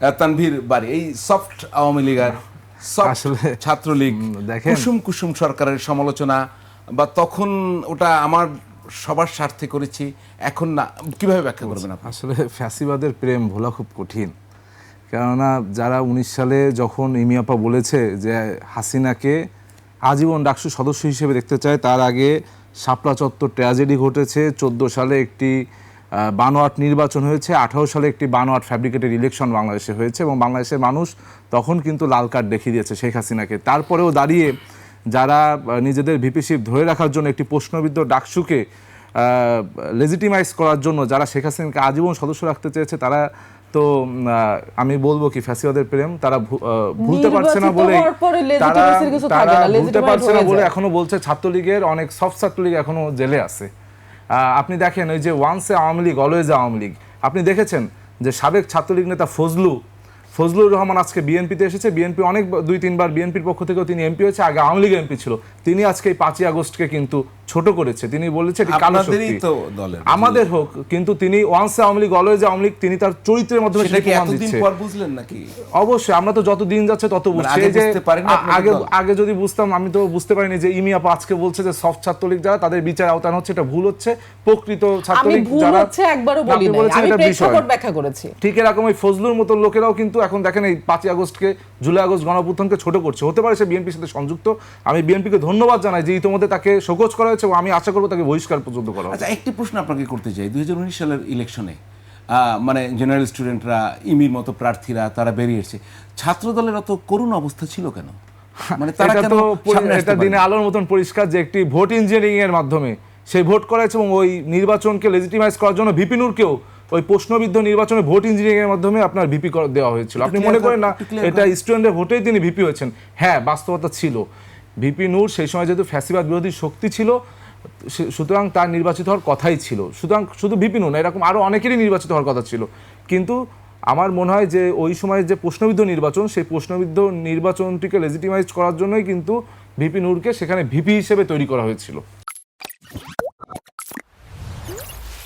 তানভীর বাড়ি এই সফট আওয়ামী লীগ আর আসলে- ছাত্রলীগ কুসুম কুসুম সরকারের সমালোচনা বা তখন ওটা আমার সবার স্বার্থে করেছি এখন না কীভাবে ব্যাখ্যা করবেন আপনি? আসলে ফ্যাসিবাদের প্রেম ভোলা খুব কঠিন। কেননা যারা উনিশ সালে যখন ইমিয়াপা বলেছে যে হাসিনাকে আজীবন ডাকসু সদস্য হিসেবে দেখতে চায় তার আগে শাপলা চত্বর ট্র্যাজেডি ঘটেছে চোদ্দ সালে একটি বানোয়াট নির্বাচন হয়েছে। আঠারো সালে একটি বানোয়াট ফ্যাব্রিকেটেড ইলেকশন বাংলাদেশে হয়েছে এবং বাংলাদেশের মানুষ তখন কিন্তু লাল কার্ড দেখিয়ে দিয়েছে শেখ হাসিনাকে। তারপরেও দাঁড়িয়ে যারা নিজেদের ভিপিশিপ ধরে রাখার জন্য একটি প্রশ্নবিদ্ধ ডাকসুকে লেজিটিমাইজ করার জন্য যারা শেখ হাসিনাকে আজীবন সদস্য রাখতে চেয়েছে তারা তো আমি বলব কি ফ্যাসিবাদের প্রেম তারা ভুলতে পারছে না বলে তারা ভুলতে পারছে না বলে এখনও বলছে ছাত্রলীগের অনেক সফট ছাত্রলীগ এখনও জেলে আছে। আপনি দেখেন ওই যে ওয়ান্সে আওয়ামী লীগ অলওয়েজ আওয়ামী লীগ। আপনি দেখেছেন যে সাবেক ছাত্রলীগ নেতা ফজলু ফজলুর রহমান আজকে বিএনপিতে এসেছে। বিএনপি অনেক দুই তিনবার বিএনপির পক্ষ থেকেও তিনি এমপি হয়েছে আগে আওয়ামী লীগ এমপি ছিল। তিনি আজকে এই পাঁচই আগস্টকে কিন্তু ছোট করেছে। তিনি বলেছে এটি কালো শক্তি। আমাদের হোক কিন্তু তিনি ওয়ান্সে আওয়ামী লীগ অলওয়েজ আওয়ামী লীগ তিনি তার চরিত্রের মাধ্যমে সেটা সেটা প্রমাণ দিচ্ছে। পর বুঝলেন নাকি? অবশ্যই আমরা তো যত দিন যাচ্ছে তত বুঝছি। যে আগে আগে যদি বুঝতাম আমি তো বুঝতে পারিনি যে ইমি আপা আজকে বলছে যে সফট ছাত্রলীগ যারা তাদের বিচার আওতান হচ্ছে এটা ভুল হচ্ছে। প্রকৃত ছাত্রলীগ ভুল যারা একবারও বলি নাই আমি এটা বিষয়। প্রেক্ষাপট ব্যাখ্যা করেছি। ঠিক এরকম ওই ফজলুর মতো লোকেরাও কিন্তু এখন দেখেন এই পাঁচই আগস্টকে জুলাই আগস্ট গণঅভ্যুত্থানকে ছোট করছে। হতে পারে সে বিএনপির সাথে সংযুক্ত। আমি বিএনপিকে ধন্যবাদ জানাই যে ইতিমধ্যে তাকে শোকজ করা হয়েছে এবং আমি আশা করব তাকে বহিষ্কার পর্যন্ত করা আচ্ছা একটি প্রশ্ন আপনাকে করতে চাই। দুই সালের ইলেকশনে মানে জেনারেল স্টুডেন্টরা ইমির মতো প্রার্থীরা তারা বেরিয়ে এসেছে ছাত্র দলের অত করুণ অবস্থা ছিল কেন? মানে তারা তো এটা দিনে আলোর মতন পরিষ্কার যে একটি ভোট ইঞ্জিনিয়ারিং এর মাধ্যমে সেই ভোট করাইছে এবং ওই নির্বাচনকে লেজিটিমাইজ করার জন্য ভিপি নূরকেও ওই প্রশ্নবিদ্ধ নির্বাচনে ভোট ইঞ্জিনিয়ারিং এর মাধ্যমে আপনার ভিপি দেওয়া হয়েছিল। আপনি মনে করেন, করেন না এটা স্টুডেন্টের ভোটেই তিনি ভিপি হয়েছেন। হ্যাঁ বাস্তবতা ছিল। ভিপি নূর সেই সময় যেহেতু ফ্যাসিবাদ বিরোধী শক্তি ছিল সুতরাং তার নির্বাচিত হওয়ার কথাই ছিল। সুতরাং শুধু ভিপি নূর না এরকম আরও অনেকেরই নির্বাচিত হওয়ার কথা ছিল। কিন্তু আমার মনে হয় যে ওই সময় যে প্রশ্নবিদ্ধ নির্বাচন সেই প্রশ্নবিদ্ধ নির্বাচনটিকে লেজিটিমাইজ করার জন্যই কিন্তু ভিপি নূরকে সেখানে ভিপি হিসেবে তৈরি করা হয়েছিল।